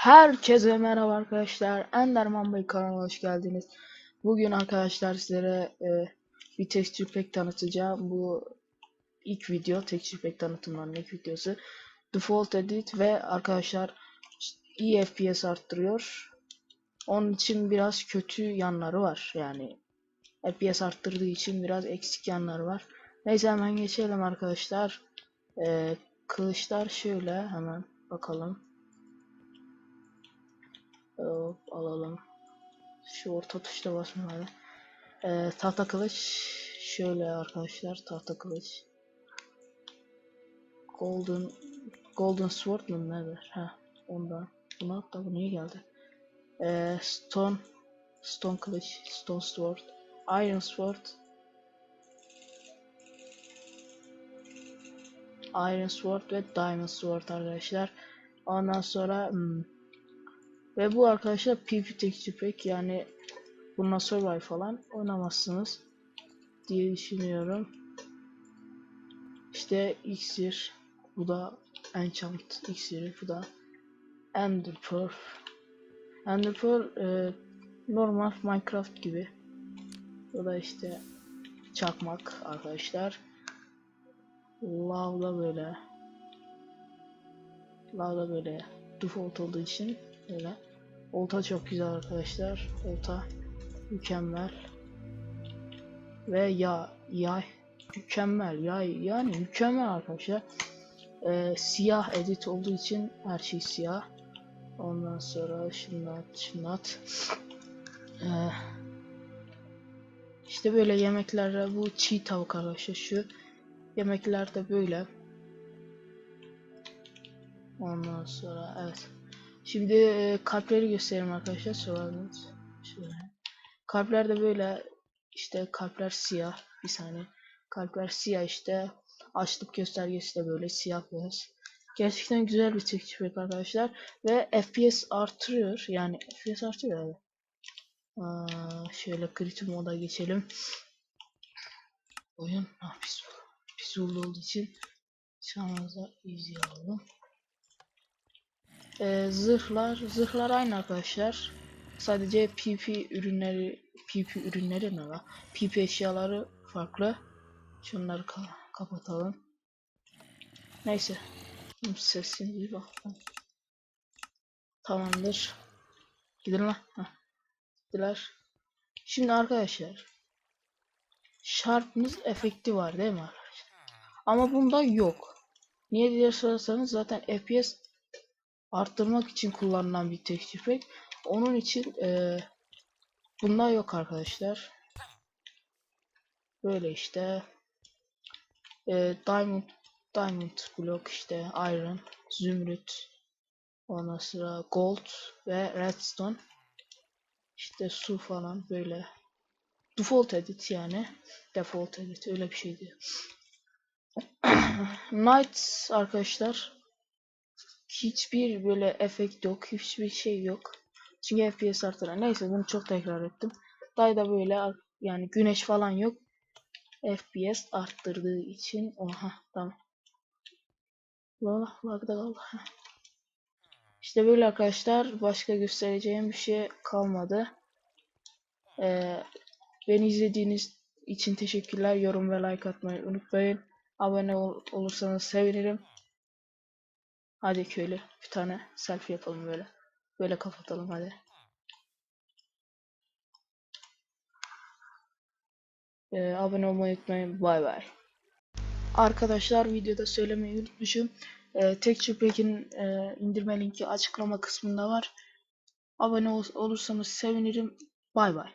Herkese merhaba arkadaşlar. Enderman Bey kanalına hoş geldiniz. Bugün arkadaşlar sizlere e, bir texture pack tanıtacağım. Bu ilk video texture pack tanıtımlarının ilk videosu. Default Edit ve arkadaşlar iyi FPS arttırıyor. Onun için biraz kötü yanları var. Yani FPS arttırdığı için biraz eksik yanları var. Neyse hemen geçelim arkadaşlar. E, kılıçlar şöyle hemen bakalım. Hop alalım. Şu orta tuşta basmaları. Ee, tahta kılıç. Şöyle arkadaşlar tahta kılıç. Golden Golden Sword mu nedir? Ha, ondan. Buna hatta bu niye geldi? Ee, stone Stone kılıç, Stone Sword, Iron Sword. Iron Sword ve Diamond Sword arkadaşlar. Ondan sonra hmm, ve bu arkadaşlar PvP texture pack yani bununla survive falan oynamazsınız diye düşünüyorum. İşte iksir bu da enchant iksiri bu da ender pearl. Ender pearl e, normal Minecraft gibi. Bu da işte çakmak arkadaşlar. Lavda böyle. Lavda böyle default olduğu için Öyle. Olta çok güzel arkadaşlar. Olta mükemmel. Ve ya yay mükemmel. Yay yani mükemmel arkadaşlar. Ee, siyah edit olduğu için her şey siyah. Ondan sonra şunu at. Ee, işte böyle yemeklerde bu çiğ tavuk arkadaşlar şu yemeklerde böyle. Ondan sonra evet. Şimdi e, kalpleri göstereyim arkadaşlar sorarsanız. Şöyle. Kalpler de böyle işte kalpler siyah bir saniye. Kalpler siyah işte. Açlık göstergesi de böyle siyah beyaz. Gerçekten güzel bir pack arkadaşlar. Ve FPS artırıyor. Yani FPS artıyor abi. Aa, şöyle kritik moda geçelim. Oyun ah, peaceful. Peaceful olduğu için an easy aldım. Ee, zırhlar, zırhlar aynı arkadaşlar. Sadece PP ürünleri, PP ürünleri ne la? PP eşyaları farklı. Şunları ka kapatalım. Neyse. Sesini bir bak. Tamamdır. Gidin lan. Heh. Gittiler. Şimdi arkadaşlar. Sharpness efekti var değil mi arkadaşlar? Ama bunda yok. Niye diye sorarsanız zaten FPS arttırmak için kullanılan bir pack. Onun için e, bunlar yok arkadaşlar. Böyle işte e, diamond diamond block işte iron, zümrüt, ondan sonra gold ve redstone. İşte su falan böyle. Default edit yani. Default edit öyle bir şeydi. Night arkadaşlar hiçbir böyle efekt yok. Hiçbir şey yok. Çünkü FPS artıran. Neyse bunu çok tekrar ettim. Dayda böyle yani güneş falan yok. FPS arttırdığı için. Oha tamam. Valla lagda kaldı. İşte böyle arkadaşlar. Başka göstereceğim bir şey kalmadı. Ee, beni izlediğiniz için teşekkürler. Yorum ve like atmayı unutmayın. Abone ol olursanız sevinirim. Hadi köylü bir tane selfie yapalım böyle. Böyle kapatalım hadi. Ee, abone olmayı unutmayın. Bay bay. Arkadaşlar videoda söylemeyi unutmuşum. Ee, Texture Pack'in e, indirme linki açıklama kısmında var. Abone ol olursanız sevinirim. Bay bay.